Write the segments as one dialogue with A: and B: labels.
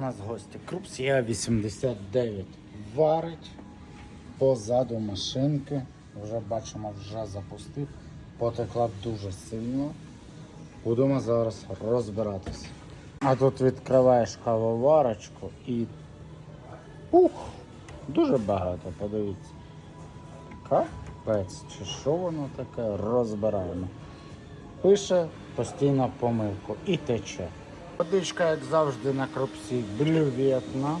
A: У нас гості Крупс є 89 варить позаду машинки. Вже бачимо, вже запустив. Потекла дуже сильно. Будемо зараз розбиратися. А тут відкриваєш кавоварочку і. Ух! Дуже багато, подивіться. Капець, чи що воно таке? Розбираємо. Пише постійно помилку і тече. Водичка, як завжди, на крупсі блюветна.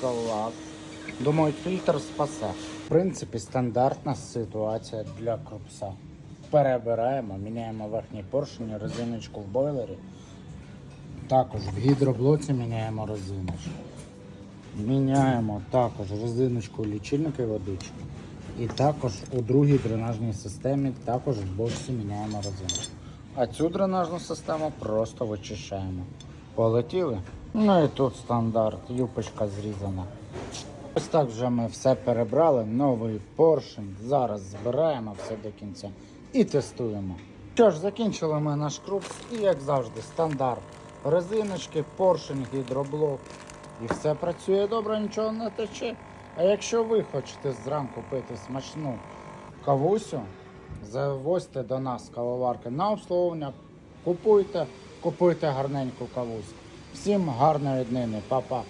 A: Клас. Думаю, фільтр спасе. В принципі, стандартна ситуація для крупса. Перебираємо, міняємо верхній поршень, резиночку в бойлері. Також в гідроблоці міняємо резиночку. Міняємо також резиночку лічильника і водичку. І також у другій дренажній системі також в боксі міняємо резиночку. А цю дренажну систему просто вичищаємо. Полетіли. Ну і тут стандарт, юпочка зрізана. Ось так вже ми все перебрали, новий поршень. Зараз збираємо все до кінця і тестуємо. Що ж, закінчили ми наш крупс і як завжди, стандарт. Резиночки, поршень, гідроблок. І все працює добре, нічого не тече. А якщо ви хочете зранку пити смачну кавусю, завозьте до нас кавоварки на обслуговування, купуйте, купуйте гарненьку кавузку. Всім гарної днини, па-па.